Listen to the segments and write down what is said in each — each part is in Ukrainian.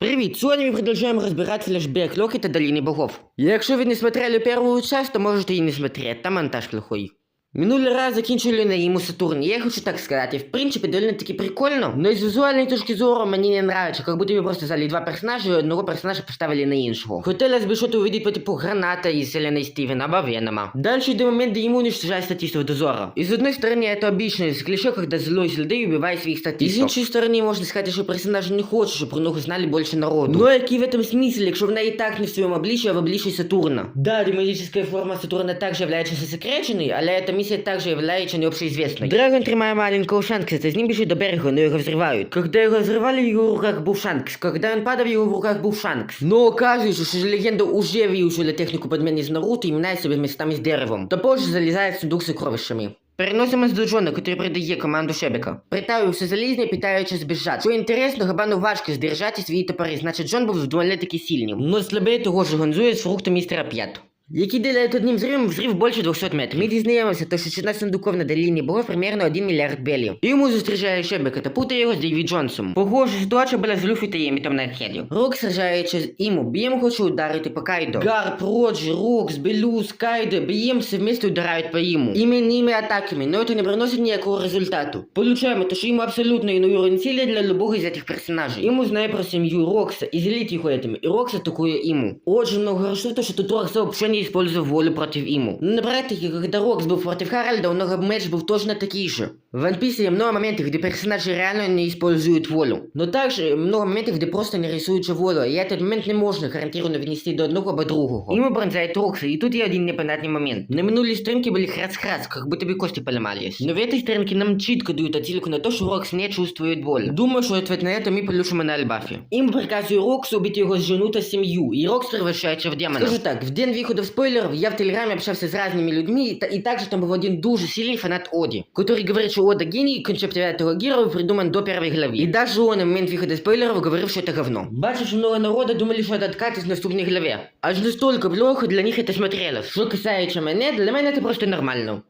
Привіт! Сьогодні ми продовжуємо розбирати флешбек Локи та Долины Богов. Якщо ви не смотрели первую часть, то можете и не смотреть, там монтаж плохой. Минулий раз закінчили на йому Сатурні. Я хочу так сказати, в принципі, довольно таки прикольно, но з візуальної точки зору мені не нравится, как будто ви просто взяли два персонажа і одного персонажа поставили на іншого. Хотілося б щось увидеть по типу граната із Селена Стивена або Венома. Дальше йде момент, де йому уничтожают статистов дозора. И с одной стороны, это обычное клише, когда злой злодей убивает своих статистов. И с іншої сторони, можна сказати, що персонажі не хочуть, щоб про них знали більше народу. Ну, який в этом смысл, якщо вона і так не в своєму обличчі, а в обличчі Сатурна? Да, демоническая форма Сатурна также является засекреченной, але эта місія також являється необшеізвісною. Драгон тримає маленького Шанкса, з ним біжить до берега, но його взрывают. Когда его взрывали, в его руках был Шанкс. Когда он падал, в его руках был Шанкс. Ну, но кажется, что легенда уже выучила технику подмены из Наруто и меняет себе местами с деревом. До позже залезает в сундук с сокровищами. Переносимось до Джона, який передає команду Шебіка. Притаювся залізний, питаючись біжати. Що інтересно, Габану важко здержати свої топори, значить Джон був доволі таки сильним. Ну, но слабее того ж гонзує з фруктом містера 5. Які делают одним взрывом взрыв больше 200 метрів. Ми дізнаємося, то що 16 сундуков на долині було примерно 1 мільярд белів. Йому зустрічає щебе катапута його з Діві Джонсом. Похожа ситуація була з Люфі та Ємітом на археді. Рок сражається з Іму, Б'єм хоче ударити по Кайдо. Гарп, Родж, Рокс, Белюс, Кайдо, Б'єм все вместе ударяють по Іму. Іменними атаками, но це не приносить ніякого результату. Получаємо, то що йому абсолютно іную цілі для любого із цих персонажів. Йому знає про сім'ю Рокса і зіліть їх этим. І Рокс атакує Іму. Очень много хорошо, то що тут Рокса взагалі не использовал волю против Иму. Но практике, когда Рокс был против Харальда, у много меч был точно такие же. В One Piece есть много моментов, где персонажи реально не используют волю. Но также много моментов, где просто не рисуют же волю, и этот момент не можно гарантированно внести до одного або другого. Ему бронзает Рокса, и тут є один непонятный момент. На минулій стрімці были храц-храц, как будто бы кости поломались. Но в этой стрімке нам чітко дают отсылку на то, что Рокс не чувствует боль. Думаю, что ответ на это мы получим на Альбафе. Им приказываю Роксу убить его жену та семью, и Рокс превращается в демона. Скажу так, в день виходу спойлеров я в Телеграме общался с разными людьми, и, та- и также там был один дуже сильный фанат Оди, который говорит, что Ода гений, и концепт этого героя придуман до первой главы. И даже он на момент выхода спойлеров говорил, что это говно. Бачу, что много народа думали, что это откат из наступной главе. Аж настолько плохо для них это смотрелось. Что касается мене, для меня это просто нормально.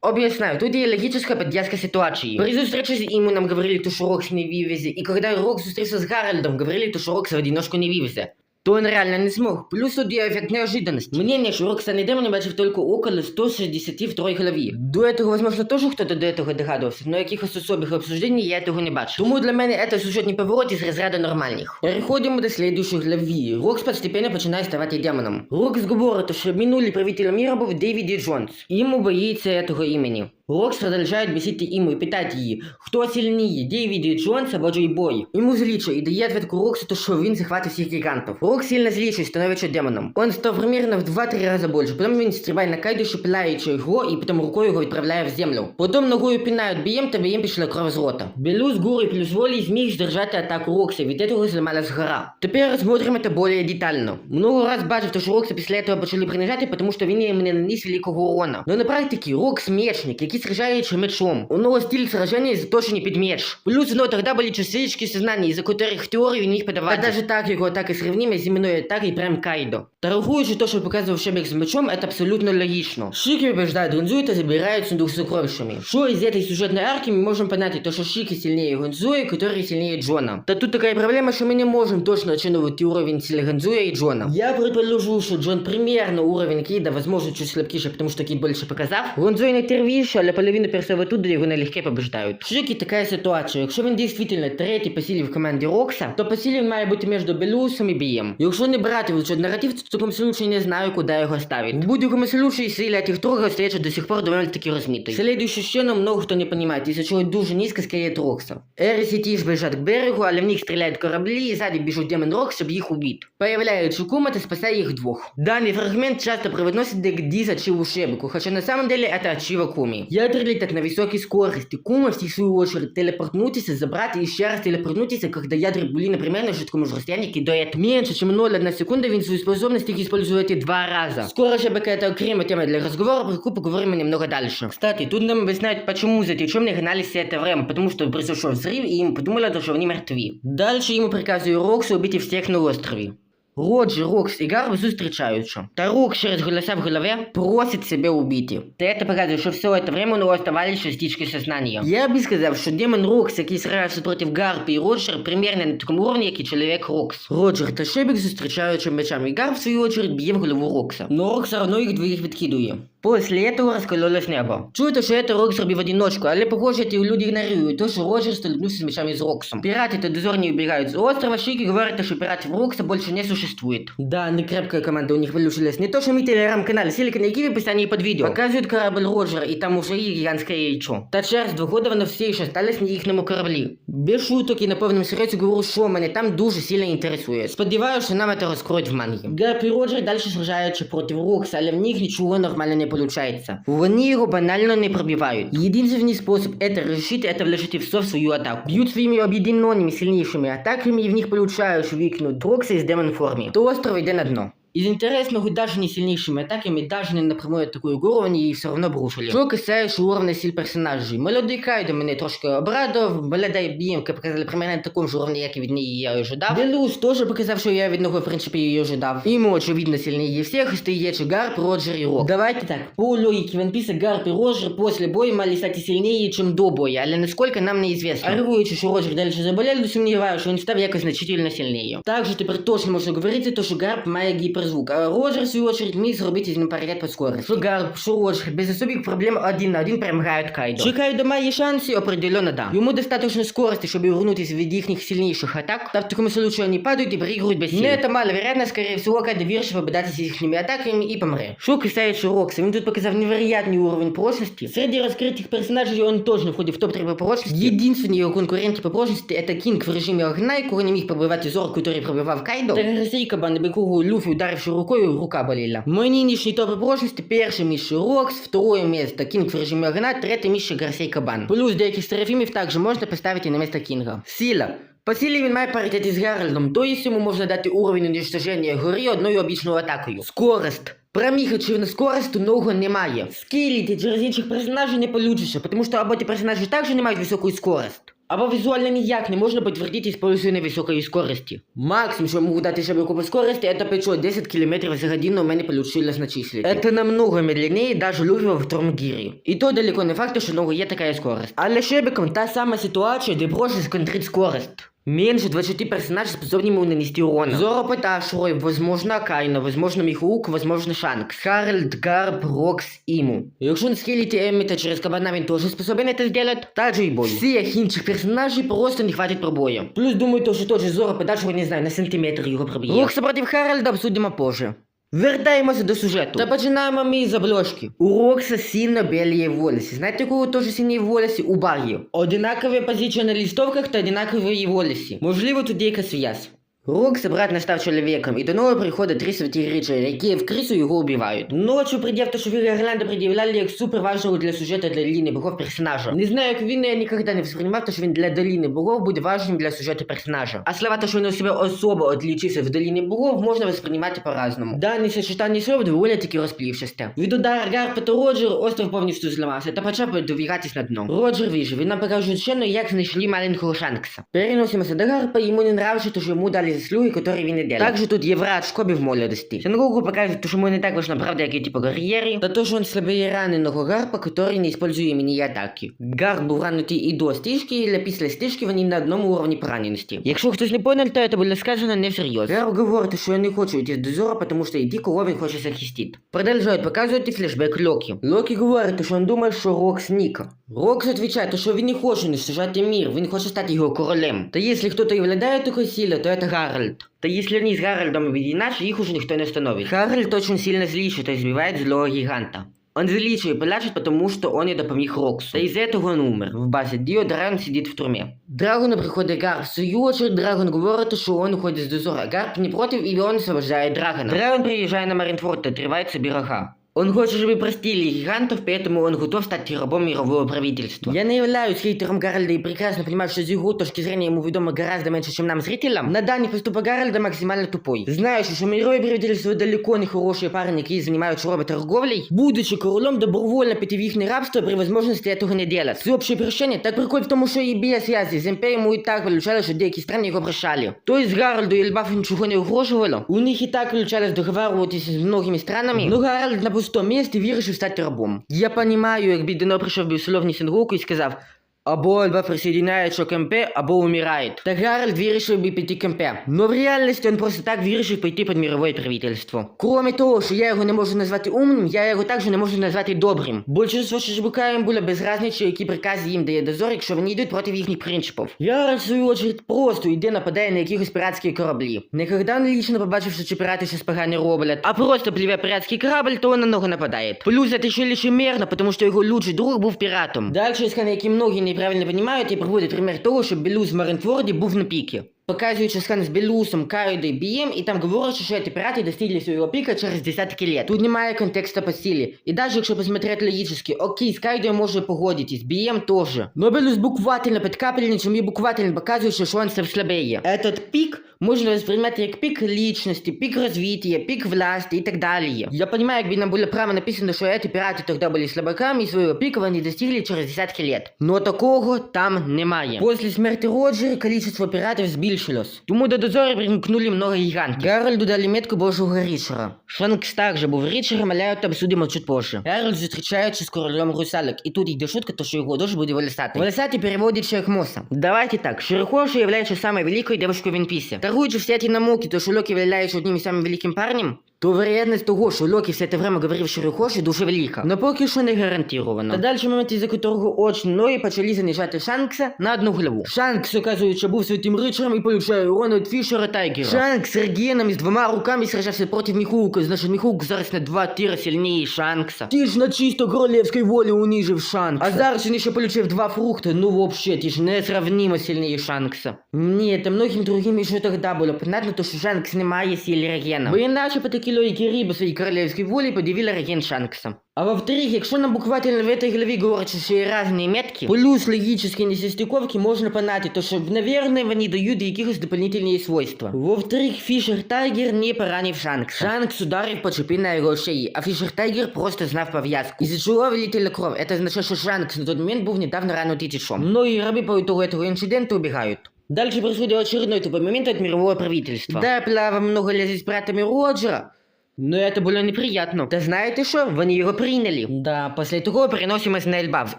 Объясняю, тут є логическая подвязка ситуации. При зустрічі з Іму нам говорили, то, що Рокс не вивезе, і коли Рокс зустрівся з Гарольдом, говорили, то, що Рокс в одиночку не вивезе. То он реально не смог. Плюс тут є эффект неожиданности. Мнение, что Рокса не демон бачив только около 162 главі. До этого, возможно, тоже кто-то до этого догадувався, но якихось особих обсуждений я этого не бачу. Тому для мене это сюжетний поворот із розряду нормальних. Переходимо до следующей главі. Рокс постепенно починає ставати демоном. Рокс говорить, що минулий правитель мира був Дэвид Ди Джонс. Йому боїться этого імені. Рокс продолжает бесить Иму и питать її, хто сильніє, Дейвіді Джонс або Джой Бой. Йому зліче і дає відповідку Роксу, то що він захватив всіх гігантів. Рокс сильно злічий, становиться демоном. Он став примерно в 2-3 рази більше. Потім він стрибає на Кайду, шипляючи його, і потім рукою його відправляє в землю. Потім ногою пінають Бієм, та Бієм пішла кров з рота. Белюс, Гур і плюс волі зміг здержати атаку Рокса, від цього зламалась гора. Тепер розглянемо це більш детально. Много раз бачив, що Рокса після цього почали принижати, тому що він не наніс великого урона. Но на практиці Рокс мечник, який сражається мечом. У нього стиль сражения заточений під меч. Плюс у нього тогда були частички сознання, із-за которых в теорію не їх подавати. Та даже так його атаки сравнимі з іменною атакою прям Кайдо. Та рахуючи то, що показував Шебек з мечом, это абсолютно логично. Шики побеждают Гонзуи та забирают сундук с сокровищами. Что из этой сюжетной арки мы можем понять, то что Шики сильнее Гонзуи, который сильнее Джона. Да тут такая проблема, что мы не можем точно оценивать уровень силы Гонзуя и Джона. Я предположу, что Джон примерно уровень Кида, возможно, чуть слабкіше, потому что Кид больше показав. Гонзуй не тервіше, але половину персови тут його налегке побеждають. Шики така ситуація. Якщо він дійсно третій по силі в команді Рокса, то по силі він має бути між Белюсом і Бієм. Якщо не брати в наратив, то в такому случае не знаю, куда його ставить. В будь-якому случае сила этих трогов остается до сих пор довольно таки размитой. Следующую сцену много хто не понимает, из-за чего дуже низко скорее Рокса. Эрис и Тиш бежат к берегу, але в них стреляют корабли, и сзади бежит демон Рокс, чтобы их убить. Появляется Кумат и спасает их двух. Данный фрагмент часто преподносит для Диса Чиву Шебеку, хотя на самом деле это от Чива Куми. Ядра летят на высокой скорости, Кума в свою очередь телепортнутися, забрать и еще раз телепортнутися, когда ядра были, например, на жидком же расстоянии кидает меньше, чем 0,1 секунда, він свою способность их использует два раза. Скоро Шебека это окрема тема для разговора, про яку поговорим мы немного дальше. Кстати, тут нам объясняют, почему затечем гнались все это время, потому что произошел взрыв, и им подумали, что они мертвы. Дальше ему приказываю Роксу убить всех на острове. Роджер, Рокс і Гарп зустрічаються. Та Рокс через голоса в голове просить себе убити. Та это показує, що все это время у него оставались частички сознания. Я би сказав, що демон Рокс, який сражався проти Гарпи і Роджера, примерно на такому уровні, як і чоловік Рокс. Роджер та Шебік зустрічаються мечами, Гарп, в свою очередь, б'є в голову Рокса. Но Рокс равно їх двоїх відкидує. После этого раскололось небо. Чуєте, що это Рокс робив в одиночку, але похоже, ті люди ігнорують, то, що Роджер столкнувся з мечами з Роксом. Пірати та дозорні убігають з острова, Шики говорять, що пиратів Рокса більше не существует. Да, не крепкая команда у них получилась. Не то, что мы телеграм-канале Silicon Киви в описании под видео. Показывают корабль Роджера, и там уже и гигантское яйцо. Та через два года вони все ще остались на їхньому кораблі. Без шуток і на повному серйозі говорю, що мене там дуже сильно інтересує. Сподіваюся, що нам це розкроють в мангі. Гарп і Роджер далі сражаються проти Рокса, але в них нічого нормально не виходить. Вони його банально не пробивають. Единственный способ это решить, это вложить в свою атаку. Бьют своими объединенными сильнейшими атаками, и в них виходить викинуть Дрокса из демон формі. То остров йде на дно. Из интересного, даже не сильнейшими атаками, даже не напрямую атакую уровень, и все равно брушили. Що касається уровня сил персонажей. Молодий Кайдо мене трошки обрадував, молода Біємка показали примерно на такому ж уровні, як і від неї я ожидав. Делус теж показав, що я від нього, в принципі, її ожидав. Йому, очевидно, сильніше всіх, стаючи Гарп, Роджер і Рок. Давайте так, по логике One Piece Гарп і Роджер после боя мали стати сильнее, чем до боя, але насколько нам неизвестно. А рахуючи, що Роджер далі заболел, то сумніваю, що він став якось значительно сильніше. Также тепер точно можна говорити, то, що Гарп має гіперзвук, а Роджер, в свою очередь, міг зробити з ним паритет по скорості. Що Гарп, що Роджер, без особих проблем один на один перемагають Кайдо. Чи Кайдо має шанси? Определенно да. Йому достаточно скорости, чтобы вернуться від їхніх сильнейших атак, та в таком случае они падают и проигрывают без сил. Но это маловероятно, скорее всего, Кайдо Вирш попадаться с їхніми атаками і помре. Що касається Рокса, він тут показав невероятний уровень прочности. Среди раскрытых персонажей он тоже входит в топ-3 по прочности. Единственный его конкурент по прочности это Кинг в режимі огня, якого не міг пробивати Зор, який пробивав Кайдо. Та Гросейка Бан, на якого Ударивши рукою, рука боліла. Мой нынешний топ прочности перший місце Рокс, второе место Кинг в режимі огня, третє місце Гарсей Кабан. Плюс деяких серафімів також можна поставити на місце Кінга. Сила. По силі він має паритет із Геральдом, то есть йому можна дати уровень уничтоження гори одною обічною атакою. Скорость. Проміхачів на скорость у нього немає. Скіліти через інших персонажей не получишся, тому що або ті персонажі також не мають високу скорость. Або візуально ніяк не можна підтвердити использование високої скорості. Максимум, що я можу дати шабельку по скорости, это 510 км за годину у мене получилось начислить. Это намного медленнее даже любимо в втором гірі. І то далеко не факт, що у нього є така скорость. Але шебеком та сама ситуація, де просто сконтрить скорость. Меньше 20 персонажей способны ему нанести урона. Зора Поташрой, возможно Кайна, возможно Михук, возможно Шанкс, Харальд, Гарп, Рокс, Иму. Якщо не скелете Эммита через кабана, він тоже способен это сделать, также и Бой. Всех інших персонажей просто не хватит пробоя. Плюс думаю, то, що тот же Зора Поташрой, не знаю, на сантиметр його проб'є. Рокса против Харальда обсудимо позже. Вертаємося до сюжету. Та починаємо ми з обложки. У Рокса сильно белые волосы. Знаете, у кого тоже сильные волосы? У Бар'ї. Одинакові позиції на листовках та одинакові волоси. Можливо, тут деяка зв'яз. Рокс обратно став чоловіком, і до нього приходять три святі речі, які в крису його убивають. Ночью предъяв то, що Вілли Орландо пред'являли як супер важного для сюжета для Доліни Богов персонажа. Не знаю, як він, я ніколи не воспринимав, то, що він для Доліни Богов буде важним для сюжету персонажа. А слова, то, що він у себе особо отличився в Доліні Богов, можна воспринимати по-разному. Дані сочетання слов доволі таки розплівшисте. Від удара Гарпа та Роджер остров повністю зламався та почав подвігатись на дно. Роджер вижив, він нам покаже вчено, як знайшли маленького Шанкса. Переносимося до Гарпа, йому не нравится, то, що йому дали заслуги, которые він не делал. Также тут є враг Шкобі в молодості. Сенгоку показує, то, що йому не так важна правда, як і типу кар'єрі, та то, що він слабіє раненого Гарпа, который не использує імені атаки. Гарп був ранутий і до стежки, і після стежки вони на одному уровні пораненості. Якщо хтось не понял, то це було сказано не всерйоз. Гарп говорить, що я не хочу йти з дозора, тому що йти кого він хоче захистити. Продовжують показувати флешбек Локі. Локі говорить, що він думає, що Рокс Ніка. Рокс відповідає, що він не хоче уничтожати мир, він хоче стати його королем. Та якщо хтось і владає такою силою, то це Гаральд. Та если они с Гарольдом объединяются, их уже никто не остановит. Гарольд очень сильно злится, то избивает злого гиганта. Он злится и плачет, потому что он не допомог Роксу. Да из-за этого он умер. В базе Дио Драгон сидит в тюрьме. Драгону приходит Гарп. В свою очередь Драгон говорит, что он уходит с дозора. Гарп не против, и он освобождает Драгона. Драгон приезжает на Маринфорд и отрывает себе рога. Он хочет, чтобы простили гигантов, поэтому он готов стать рабом мирового правительства. Я не являюсь хейтером Гарольда и прекрасно понимаю, что с его точки зрения ему ведомо гораздо меньше, чем нам, зрителям. На данный поступок Гарольда максимально тупой. Знающий, что мировое правительство далеко не хорошие парни, які занимаются работорговлей, будучи королем, добровольно пойти в их рабство при возможности этого не делать. Всеобщее прощение, так прикол в тому, що і без связи з МП йому і так вилучали, що деякі страни його прощали. Тобто Гарольду і Льбафу нічого не угрожувало. У них і так вилучались договарюватися з многими странами. Ну Гарольд на пустому місці вирішив стати рабом. Я понимаю, як Бідено прийшов би в Соловні Сенгоку і сказав, або Альба присоединяется к або умирает. Так Гарольд вирішив би піти к. Но в реальності він просто так вирішив пойти під мировое правительство. Кроме того, що я його не можу назвати умним, я його також не можу назвати добрим. Большинство шишбука їм було без які прикази їм дає дозор, якщо вони йдуть проти їхніх принципів. Гарольд, в свою очередь, просто йде нападає на якихось піратські кораблі. Не лично побачив, що пірати щось погано роблять, а просто пливе піратський корабль, то він на нього нападає. Плюс це ще лічемерно, тому що його лучший друг був піратом. Дальше схеми, які многі неправильно понимають, і приводять пример того, що Белюс в Маринфорді був на піки. Показуючи скан з Белюсом, Кайдою, Бієм, і там говорять, що ці пірати достигли свого піка через десятки лет. Тут немає контекста по силі. І даже якщо посмотреть логически, окей, з Кайдою може погодитись, Бієм тоже. Но білус буквально підкапельничим і буквально показує, що він все слабее. Этот пік можна восприймати як пік личності, пік розвиття, пік власти і так далі. Я понимаю, якби нам було право написано, що ці пірати тоді були слабаками і свого піка вони достигли через десятки лет. Но такого там немає. Після смерті Роджера количество піратів збільшилось. Тому до дозору примкнули много гігантів. Гарольду дали метку божого річера. Шанкс також був річером, але это обсудимо чуть позже. Гарольд зустрічається з королем русалок, і тут йде шутка, то що його дощ буде волосатий. Волосатий переводить человек Моса. Давайте так, Широхоши является самой великой девушкой в Винписе. Торгуючи все эти намоки, то Шульок являється одним із самим великим парнем, то вероятність того, що Локи все це время говорив Широхоші, дуже велика. Но поки що не гарантировано. Та далі момент, із-за котрого очень многі почали занижати Шанкса на одну главу. Шанкс, оказується, був святим ричаром і получає урон від Фішера Тайгера. Шанкс з Регеном із двома руками сражався проти Міхука, значить Міхук зараз на два тира сильніше Шанкса. Ти ж на чисто королевській волі унижив Шанкса. А зараз він ще получив два фрукта, ну вообще, ти ж несравнимо сильніше Шанкса. Ні, та многим другим еще тогда було понятно, то що Шанкс не має сили Регена. Бо іначе по такій логіки Ріба своїй королевській волі подивила Реген Шанкса. А во-вторых, якщо нам буквально в этой главе говорять, що ще є різні метки, плюс логічні несостиковки, можна понати, то що, наверное, вони дають якихось дополнительні свойства. Во-вторых, Фішер Тайгер не поранив Шанкса. Шанкс ударив по чепі на його шиї, а Фішер Тайгер просто знав пов'язку. Із-за чого вилетіла кров. Это означає, що Шанкс на той момент був недавно ранутий тишом. Многие раби по итогу этого инцидента убегают. Дальше происходит очередной тупой момент от мирового правительства. Да, Плава много лезет с братами Роджера. Но это було неприятно. Та знаєте що? Вони його прийняли. Да, після того переносимось на Ельбав,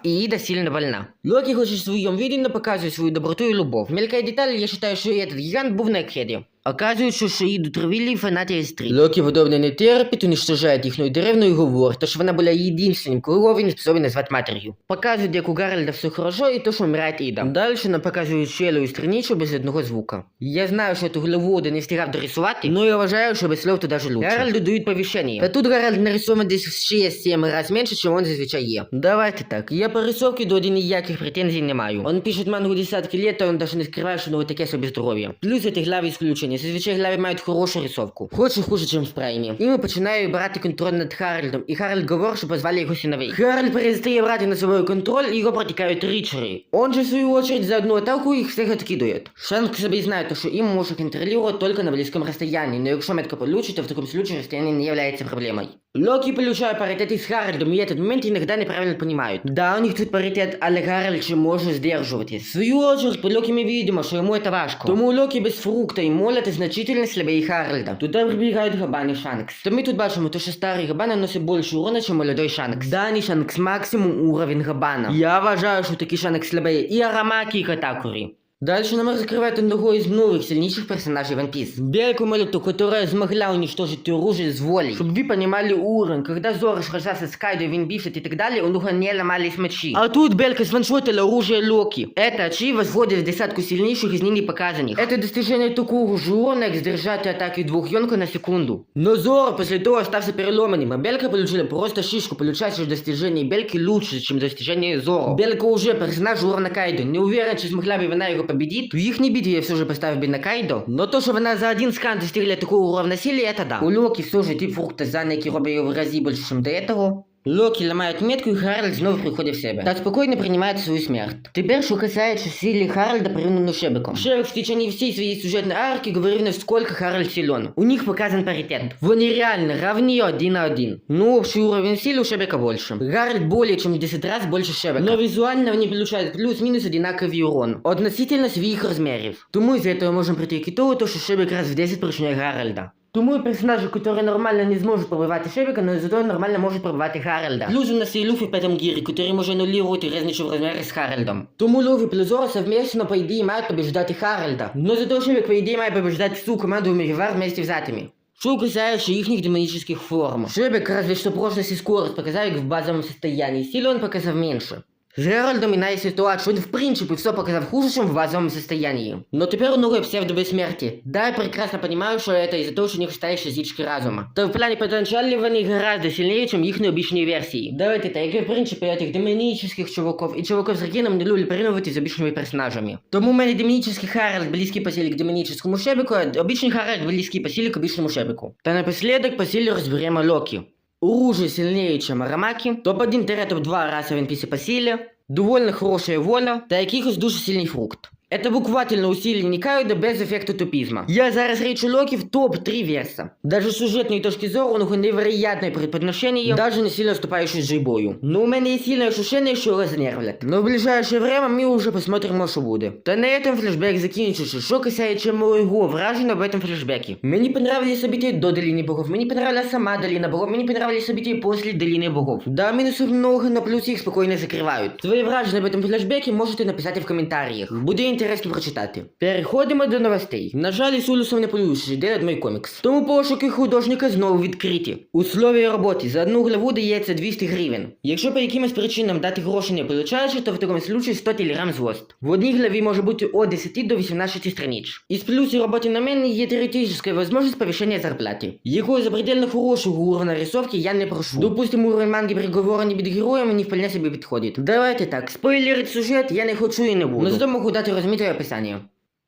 і Іда сильно больна. Локи хоче в своєму відео показує свою доброту і любов. Мелькая деталь, я вважаю, що этот гігант був на Екхеді. Оказується, що Іду травили фанати С3. Локи подобне не терпить, уничтожає їхню деревну і говорить, то що вона була єдинственним, кого він способен назвати матер'ю. Показують, як у Гарольда все хорошо, і то, що вмирає Іда. Далі нам показують щелу і страничку без одного звука. Я знаю, що эту главу не встигав дорисувати, но я вважаю, що без слов то даже лучше. Гарольду дають повіщення. Та тут Гарольд нарисований десь в 6-7 раз менше, чим він зазвичай є. Давайте так, я по рисовці до ніяких претензій не маю. Он пишет мангу десятки лет, а он даже не скриває, що нього таке собі здоров'я. Плюс эти глави исключення. Зазвичай глави мають хорошу рисовку. Хоч хуже, ніж в праймі. І ми починаємо брати контроль над Харальдом, і Харальд говорить, що позвали його сіновий. Харальд перестає брати на собою контроль, і його протікають річери. Он же, в свою очередь, за одну атаку їх всіх откидует. Шанк собі знає, що им може контролювати только на близькому розстоянні, но якщо метка получить, то в такому случае розстояння не является проблемой. Локи получає паритет із Харальдом, і этот момент иногда неправильно понимают. Да, у них тут паритет, але Гаральд ще може здержувати. В свою очередь, по Локи ми видимо, що йому это важко. Тому Локи без фрукта і молота значительно слабее Харальда. Туди прибігають Габан і Шанкс. То ми тут бачимо, то, що старий Габан наносить більше урона, ніж молодой Шанкс. Даний Шанкс максимум уровень Габана. Я вважаю, що такий Шанкс слабее і Арамаки, і Катакурі. Дальше нам раскрывают одного из новых сильнейших персонажей One Piece. Белку Молиту, которая смогла уничтожить оружие с волей. Чтобы вы понимали уровень, когда Зора сражался с Кайдо, Вин Бифет и так далее, у него не ломались мечи. А тут Белка сваншотила оружие Локи. Это ачи восходит в десятку сильнейших из ныне показанных. Это достижение такого же урона, как сдержать атаки двух Йонка на секунду. Но Зора после того остался переломанным, а Белка получила просто шишку, получается, что достижение Белки лучше, чем достижение Зора. Белка уже персонаж уровня Кайдо. Не уверен, что смогла бы она его победит, в їхній битві я все же поставив би на Кайдо. Но то, що вона за один скан достигла такого уровня силы, это да. У Локи все же тип фрукта за який робить його в разі більше, ніж до этого. Локі ламають метку і Харальд знову приходить в себе. Та спокійно приймає свою смерть. Тепер, що касається силі Харальда порівняно з Шебеком. Шебек в течение всей своей сюжетной арки говорив насколько Харальд силен. У них показан паритет. Вони реально равні один на один. Ну, общий уровень силы у Шебека больше. Харальд более чем в 10 раз больше Шебека. Но визуально они получают плюс-минус одинаковый урон. Относительно своїх розмірів. Тому з этого можемо прийти к итогу, то, що Шебек раз в 10 прочняє Гаральда. Тому і персонажі, які нормально не зможуть пробивати Шебека, но зато нормально можуть пробивати Гаральда. Плюс у нас є Люфі в этом гірі, який може анулювати різницю в розмірі з Харальдом. Тому Люфі плюс Зора совместно, по ідеї, мають побіждати Харальда. Но зато Шебек, по ідеї, має побіждати всю команду Мегевар вместе взятими. Что касается их демонических форм. Шебек разве что прочность и скорость показал их в базовом состоянии, силу он показал меньше. З Геральдом іная ситуація, він в принципі все показав хуже, чем в базовом состоянии. Но теперь он новое псевдо-бессмертие. Да, я прекрасно понимаю, что это из-за того, что у них старейшие зички разума. То в плане потенциала они гораздо сильнее, чем их обычные версии. Давайте так, в принципі, этих демонических чуваков и чуваков с рекином не люблю порівнювати з обычными персонажами. Тому у мене демонический Харальд близкий по силе к демоническому Шебеку, а обычный Харальд близкий по силе к обычному Шебеку. Та напоследок по силе разберемо Локи. Оружие сильнее, чем Арамаки. Топ-1 та топ-2 раса він після по силі. Довольно хорошая воля та якихось дуже сильний фрукт. Это буквально усиление Кайда без ефекту тупизма. Я зараз речу Локи в топ-3 верса. Даже с сюжетной точки зору, у них невероятное преподношение, даже не сильно вступающий с джейбою. Но у меня есть сильное ощущение, что разнервлят. Но в ближайшее время мы уже посмотрим, что будет. Та на этом флешбек закінчився. Що касається моего враження в этом флешбеке. Мені понравились события до Долины Богов, мені понравилась сама Долина Богов, мені понравились события после Долины Богов. Да, минусов много, но плюс их спокойно закривають. Свої враження в этом флешбеке можете написати в коментарях. Буде інтересно прочитати. Переходимо до новостей. На жаль, із Улюсом не полюшиш, де мій комікс. Тому пошуки художника знову відкриті. Условия роботи за одну главу дається 200 гривень. Якщо по якимось причинам дати гроші не получаєш, то в такому случаї 100 телеграм звозд. В одній главі може бути від 10 до 18 страниц. Із плюсів роботи на мене є теоретична можливість повищення зарплати. Якої запредельно хорошого уровня рисовки я не прошу. Допустим, уровень манги приговору не від героя мені вполне собі підходить. Давайте так, спойлерить сюжет я не хочу і не буду. Но зато можу дати розміте описання.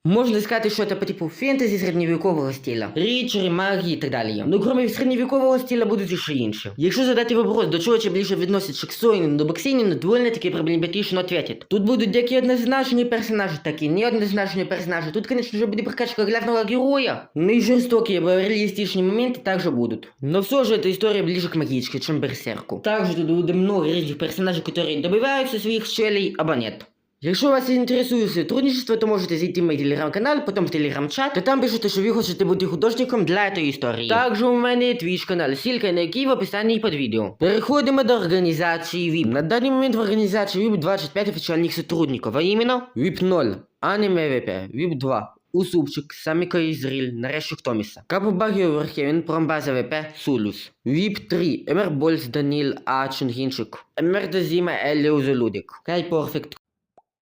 Можна сказати, що це по типу фентезі середньовікового стиля, річері, магії і так далі. Ну, крім середньовікового стиля будуть ще інші. Якщо задати вопрос, до чого чи більше відносять Шексойнін до Боксінін, довольно таки проблематично ответить. Тут будуть як і однозначні персонажі, так і неоднозначні персонажі. Тут, конечно же, буде прокачка главного героя. Ну и жестокие, реалистичные моменты также будут. Но все же эта история ближе к магичке, чем Берсерку. Также тут буде много різних персонажей, которые добиваються своїх щелей, або нет. Якщо вас інтересує сотрудничество, то можете зайти в мій телеграм-канал, потім в телеграм-чат, та там пишете, що ви хочете бути художником для цієї історії. Також у мене є канал, ссылка на який в описанні під відео. Переходимо до організації VIP. На даний момент в організації VIP 25 офіційних сотрудників, а іменно VIP 0, Аніме ВП, VIP 2, Усупчик, Саміко Ізріль, нарешті Томіса. Капобагіо Верхевін, Промбаза ВП, Сулюс. VIP 3, Емер Больс, Даніл А. Чунгінчик. Емер Дозіма, Еліузу Людик. Кай Перфект,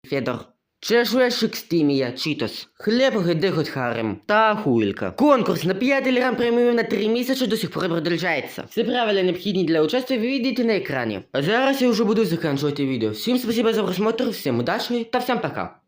Федор. Чешуящик Стімія, Читос, Хлеб Гедегот Харем та Хуйлка. Конкурс на 5 лірам преміум на 3 місяці до сих пор продовжається. Все правила необхідні для участия ви видите на екрані. А зараз я вже буду закінчувати відео. Всім спасибо за просмотр, всім удачі та всім пока.